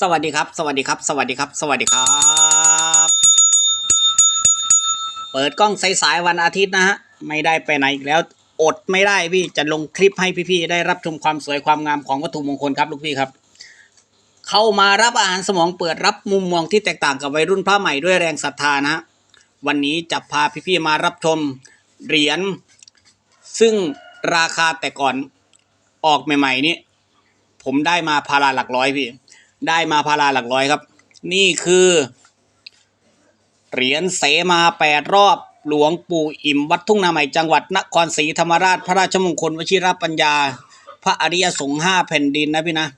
สวัสดีครับ สวัสดีครับ สวัสดีครับ สวัสดีครับ เปิดกล้องสายๆวันอาทิตย์นะฮะ ไม่ได้ไปไหนอีกแล้ว อดไม่ได้พี่ จะลงคลิปให้พี่ๆ ได้รับชมความสวยความงามของวัตถุมงคลครับลูกพี่ครับ เข้ามารับอาหารสมองเปิดรับมุมมองที่แตกต่างกับวัยรุ่นพระใหม่ด้วยแรงศรัทธานะ วันนี้จะพาพี่ๆ มารับชมเหรียญ ซึ่งราคาแต่ก่อนออกใหม่ ๆ นี่ผมได้มาพาราหลักร้อยพี่ ได้มาพาราหลักร้อยครับ นี่คือ เหรียญเสมาแปดรอบหลวงปู่อิ่มวัดทุ่งนาใหม่จังหวัดนครศรีธรรมราช พระราชมงคลวชิรปัญญา พระอริยสงฆ์ห้าแผ่นดินนะพี่นะ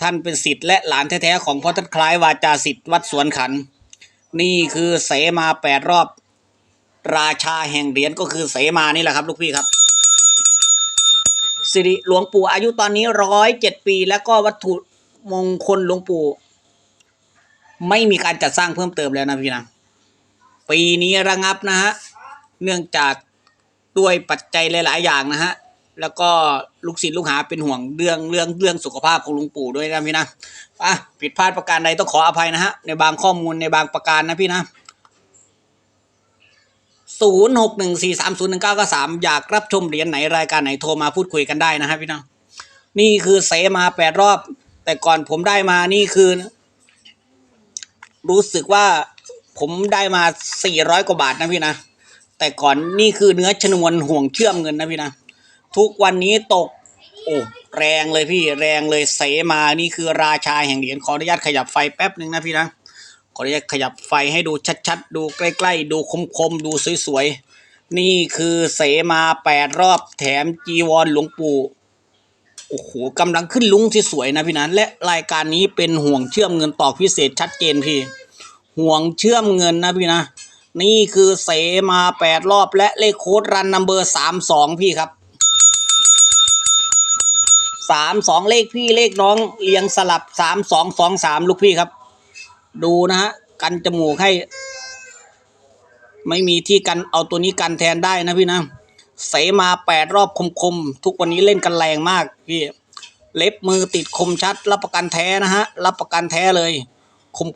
ท่านเป็นสิทธิ์และหลานแท้ๆของพ่อท่านคล้ายวาจาสิทธิ์วัดสวนขัน นี่คือเสมาแปดรอบ ราชาแห่งเหรียญก็คือเสมานี่แหละครับ ลูกพี่ครับ สิริหลวงปู่อายุตอนนี้ร้อยเจ็ดปี แล้วก็วัตถุ มงคลหลวงปู่ ไม่มีการจัดสร้างเพิ่มเติมแล้วนะพี่นะปีนี้ระงับนะฮะเนื่องจากด้วยปัจจัยหลาย ๆ อย่างนะฮะแล้วก็ลูกศิษย์ลูกหาเป็นห่วงเรื่องเรื่องเรื่องสุขภาพของหลวงปู่ด้วยนะพี่นะอะผิดพลาดประการใดต้องขออภัยนะฮะในบางข้อมูลในบางประการนะพี่นะศูนย์หกหนึ่งสี่สามศูนย์หนึ่งเก้าก็สามอยากรับชมเหรียญไหนรายการไหนโทรมาพูดคุยกันได้นะฮะพี่น้องนี่คือเสมาแปดรอบ แต่ก่อนผมได้มานี่คือ รู้สึกว่าผมได้มาสี่ร้อยกว่าบาทนะพี่นะ แต่ก่อนนี่คือเนื้อชนวนห่วงเชื่อมเงินนะพี่นะ ทุกวันนี้ตก โอ้แรงเลยพี่แรงเลยเสมานี่คือราชาแห่งเหรียญขออนุญาตขยับไฟแป๊บหนึ่งนะพี่นะขออนุญาตขยับไฟให้ดูชัดๆ ดูใกล้ๆ ดูคมๆ ดูสวยๆ นี่คือเสมาแปดรอบแถมจีวรหลวงปู่ อ้โหกำลังขึ้นลุ้งที่สวยนะพี่นะและรายการนี้เป็นห่วงเชื่อมเงินต่อพิเศษชัดเจนพี่ ห่วงเชื่อมเงินนะพี่นะ นี่คือเสมาแปดรอบและเลขโค้ดรันนัมเบอร์สามสองพี่ครับสามสองเลขพี่เลขน้องเรียงสลับสามสองสองสามลูกพี่ครับ ดูนะฮะกันจมูกให้ ไม่มีที่กันเอาตัวนี้กันแทนได้นะพี่นะ เสมาแปดรอบคมๆ ทุกวันนี้เล่นกันแรงมากพี่เล็บมือติดคมชัด รับประกันแท้นะฮะ รับประกันแท้เลย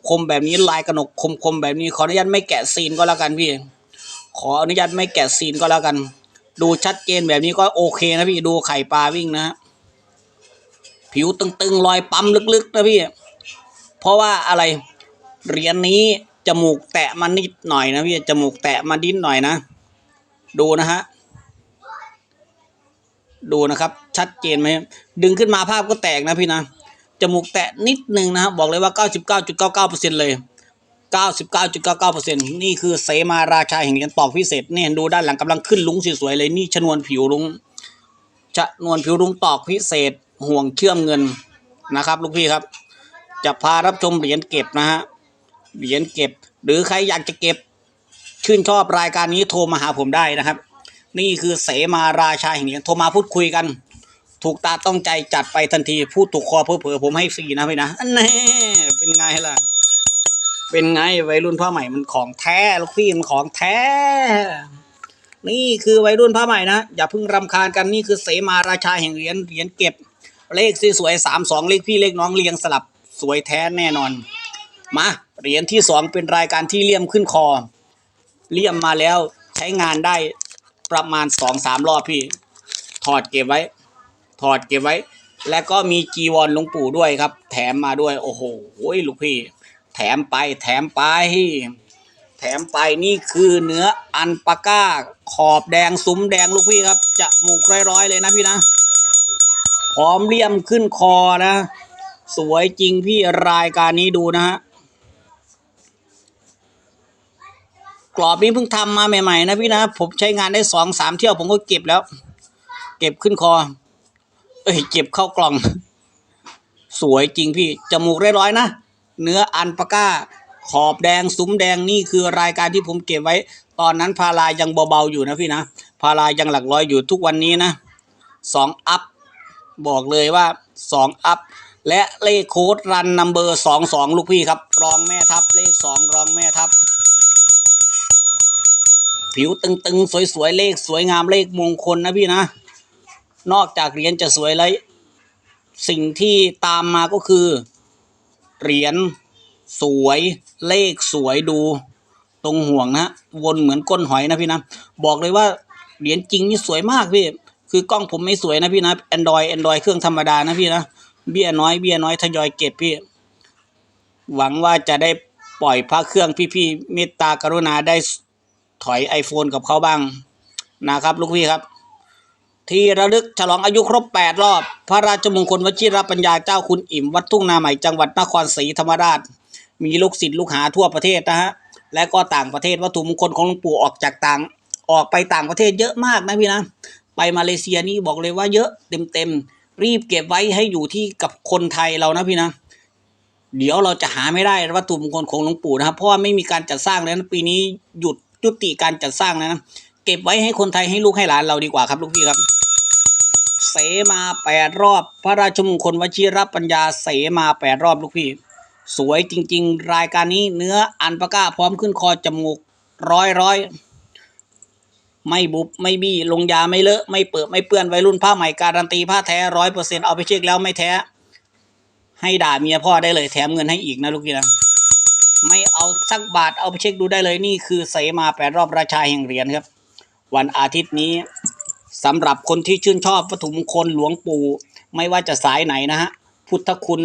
คมๆ แบบนี้ลายกระหนกคมๆ แบบนี้ขออนุญาตไม่แกะซีนก็แล้วกันพี่ ขออนุญาตไม่แกะซีนก็แล้วกัน ดูชัดเจนแบบนี้ก็โอเคนะพี่ดูไข่ปลาวิ่งนะฮะผิวตึงๆรอยปั๊มลึกๆนะพี่ เพราะว่าอะไรเหรียญนี้จมูกแตะมานิดหน่อยนะพี่จมูกแตะมานิดหน่อยนะ ดูนะฮะ ดูนะครับ ชัดเจนไหมดึงขึ้นมาภาพก็แตกนะพี่นะจมูกแตะนิดนึงนะครับบอกเลยว่า 99.99%เลย 99.99%นี่คือเสมาราชาแห่งเหรียญตอกพิเศษนี่เห็นดูด้านหลังกำลังขึ้นลุงสวยๆเลยนี่ชนวนผิวลุงชนวนผิวลุงตอกพิเศษห่วงเชื่อมเงินนะครับ ลูกพี่ครับ จะพารับชมเหรียญเก็บนะฮะเหรียญเก็บ หรือใครอยากจะเก็บ ชื่นชอบรายการนี้โทรมาหาผมได้นะครับ นี่คือเสมาราชาแห่งเหรียญโทรมาพูดคุยกัน ถูกตาต้องใจจัดไปทันที พูดถูกคอเพื่อเผื่อๆผมให้ฟรีนะพี่นะอันนี้เป็นไงล่ะ เป็นไงวัยรุ่นพ่อใหม่มันของแท้ลูกพี่มันของแท้ นี่คือวัยรุ่นพ่อใหม่นะอย่าเพิ่งรำคาญกันนี่คือเสมาราชาแห่งเหรียญเหรียญเก็บ เลขสวยๆสามสองเลขพี่เลขน้องเรียงสลับสวยแท้แน่นอน มาเหรียญที่สองเป็นรายการที่เลี่ยมขึ้นคอ เลี่ยมมาแล้วใช้งานได้ ประมาณสองสามรอบพี่ ถอดเก็บไว้ ถอดเก็บไว้ แล้วก็มีจีวรหลวงปู่ด้วยครับ แถมมาด้วย โอ้โหลูกพี่ แถมไป แถมไป แถมไปนี่คือเนื้ออันปาก้า ขอบแดงซุ้มแดงลูกพี่ครับ จะหมูกร้อยๆเลยนะพี่นะพร้อมเลี่ยมขึ้นคอนะ สวยจริงพี่รายการนี้ดูนะฮะ กรอบนี้เพิ่งทำมาใหม่ ๆ นะพี่นะ ผมใช้งานได้สองสามเที่ยวผมก็เก็บแล้ว เก็บขึ้นคอ เอ้ยเก็บเข้ากล่อง สวยจริงพี่ จมูกเรียร้อยนะ เนื้ออันปาก้า ขอบแดงซุ้มแดงนี่คือรายการที่ผมเก็บไว้ ตอนนั้นพารายังเบาๆอยู่นะพี่นะ พารายังหลักร้อยอยู่ทุกวันนี้นะสองอัพ บอกเลยว่าสองอัพและเลขโค้ดรันนัมเบอร์สองสองลูกพี่ครับ รองแม่ทัพเลขสองรองแม่ทัพ ผิวตึงๆ สวยๆ เลขสวยงามเลขมงคลนะพี่นะ นอกจากเหรียญจะสวยแล้วสิ่งที่ตามมาก็คือ เหรียญสวยเลขสวยดูตรงห่วงนะวนเหมือนก้นหอยนะพี่นะบอกเลยว่าเหรียญจริงนี่สวยมากพี่คือกล้องผมไม่สวยนะพี่นะ Android Android เครื่องธรรมดานะพี่นะเบี้ยน้อยเบี้ยน้อยทยอยเก็บพี่ หวังว่าจะได้ปล่อยพระเครื่องพี่ๆเมตตากรุณาได้ ถอย iPhone กับเขาบ้างนะครับ ลูกพี่ครับ ที่ระลึกฉลองอายุครบ 8 รอบ พระราชมงคลวชิรปัญญาเจ้าคุณอิ่ม วัดทุ่งนาใหม่จังหวัดนครศรีธรรมราช มีลูกศิษย์ลูกหาทั่วประเทศนะฮะและก็ต่างประเทศวัตถุมงคลของหลวงปู่ออกจากต่างออกไปต่างประเทศเยอะมากนะพี่นะไปมาเลเซียนี่บอกเลยว่าเยอะเต็มเต็มๆรีบเก็บไว้ให้อยู่ที่กับคนไทยเรานะพี่นะเดี๋ยวเราจะหาไม่ได้วัตถุมงคลของหลวงปู่นะครับเพราะว่าไม่มีการจัดสร้างแล้วนะปีนี้หยุด ยุติการจัดสร้างแล้วนะเก็บไว้ให้คนไทยให้ลูกให้หลานเราดีกว่าครับลูกพี่ครับ เสมาแปดรอบ พระราชมงคลวชิรปัญญาเสมาแปดรอบลูกพี่ สวยจริง ๆ รายการนี้เนื้ออันปากาพร้อมขึ้นคอจมูกร้อยร้อยไม่บุบไม่บี้ลงยาไม่เลอะไม่เปิดไม่เปื้อนวัยรุ่นผ้าใหม่การันตีผ้าแท้ร้อยเปอร์เซ็นเอาไปเช็คแล้วไม่แท้ ให้ด่าเมียพ่อได้เลยแถมเงินให้อีกนะลูกพี่นะ ไม่เอาสักบาทเอาไปเช็คดูได้เลยนี่คือเสมาแปดรอบราชาแห่งเหรียญครับ วันอาทิตย์นี้สำหรับคนที่ชื่นชอบวัตถุมงคลหลวงปู่ ไม่ว่าจะสายไหนนะฮะพุทธคุณ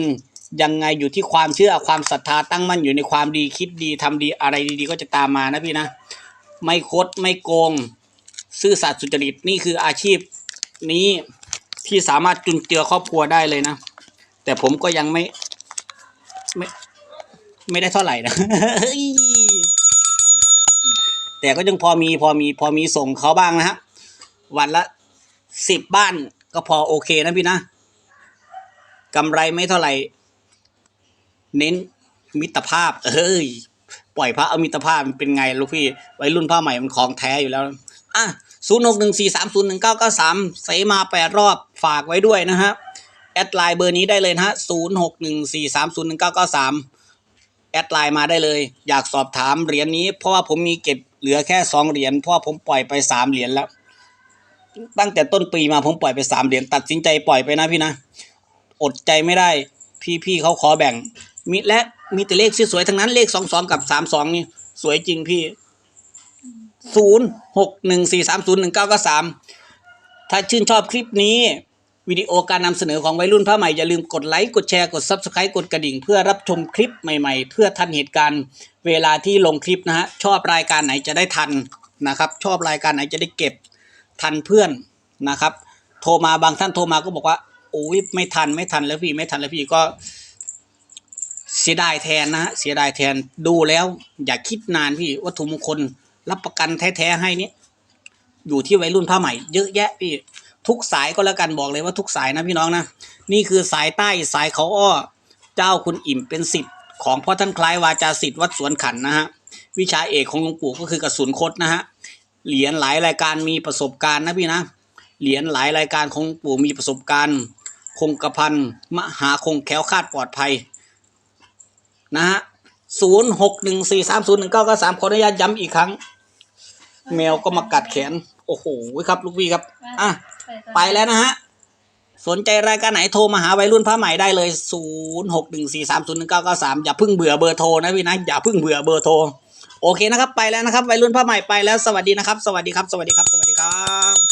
ยังไงอยู่ที่ความเชื่อความศรัทธาตั้งมั่นอยู่ในความดีคิดดีทำดีอะไรดีๆ ก็จะตามมานะพี่นะ ไม่คดไม่โกง ซื่อสัตย์สุจริตนี่คืออาชีพนี้ที่สามารถจุนเจือครอบครัวได้เลยนะ แต่ผมก็ยังไม่ไม่ ไม่ได้เท่าไหร่นะแต่ก็ยังพอมีพอมีพอมีส่งเขาบ้างนะฮะวันละสิบบ้านก็พอโอเคนะพี่นะกำไรไม่เท่าไหร่ เน้นมิตรภาพ เอ้ย ปล่อยพระเอามิตรภาพมันเป็นไงลูกพี่วัยรุ่นผ้าใหม่มันของแท้อยู่แล้ว อะศูนย์หกหนึ่งสี่สามศูนย์หนึ่งเก้าเก้าสามใส่มาแปดรอบฝากไว้ด้วยนะฮะ แอดไลน์เบอร์นี้ได้เลยนะฮะศูนย์หกหนึ่งสี่สามศูนย์หนึ่งเก้าเก้าสาม แอดไลน์มาได้เลย อยากสอบถามเหรียญนี้ เพราะว่าผมมีเก็บเหลือแค่สองเหรียญเพราะว่าผมปล่อยไปสามเหรียญแล้ว ตั้งแต่ต้นปีมาผมปล่อยไปสามเหรียญตัดสินใจปล่อยไปนะพี่นะ อดใจไม่ได้ พี่พี่เขาขอแบ่ง มีและมีแต่เลขสวยๆทั้งนั้นเลขสองสองกับสามสองนี่ สวยจริงพี่ศูนย์หกหนึ่งสี่สามศูนย์หนึ่งเก้าก็สามถ้าชื่นชอบคลิปนี้ วิดีโอการนำเสนอของวัยรุ่นผ้าใหม่ อย่าลืมกดไลค์ กดแชร์ กด Subscribe กดกระดิ่ง เพื่อรับชมคลิปใหม่ๆ เพื่อทันเหตุการณ์เวลาที่ลงคลิปนะฮะ ชอบรายการไหนจะได้ทันนะครับ ชอบรายการไหนจะได้เก็บทันเพื่อนนะครับ โทรมาบางท่านโทรมาก็บอกว่าโอ้ยไม่ทันไม่ทันแล้วพี่ไม่ทันแล้วพี่ก็ เสียดายแทนนะฮะเสียดายแทนดูแล้ว อย่าคิดนานพี่วัตถุมงคลรับประกันแท้ๆให้นี่อยู่ที่วัยรุ่นผ้าใหม่ เยอะแยะพี่ ทุกสายก็แล้วกันบอกเลยว่าทุกสายนะพี่น้องนะนี่คือสายใต้สายเขาอ้อเจ้าคุณอิ่มเป็นสิทธิ์ของพ่อท่านคล้ายวาจาสิทธิ์วัดสวนขันนะฮะวิชาเอกของหลวงปู่ก็คือกระสุนคดนะฮะเหรียญหลายรายการมีประสบการณ์นะพี่นะเหรียญหลายรายการของปู่มีประสบการณ์ คงกระพันมหาคงแคล้วคลาดปลอดภัยนะฮะศูนย์หกหนึ่งสี่สามศูนย์หนึ่งเก้าก็สามขออนุญาตย้ำอีกครั้ง แมวก็มากัดแขน โอ้โหครับ ลูกพี่ครับ อะ ไปแล้วนะฮะ สนใจรายการไหนโทรมาหาวัยรุ่นผ้าใหม่ได้เลย 0 6 1 4 3 0 1 9 9 3 อย่าเพิ่งเบื่อเบอร์โทรนะพี่นะ อย่าพึ่งเบื่อเบอร์โทร โอเคนะครับ ไปแล้วนะครับวัยรุ่นผ้าใหม่ไปแล้ว สวัสดีนะครับ สวัสดีครับ สวัสดีครับ สวัสดีครับ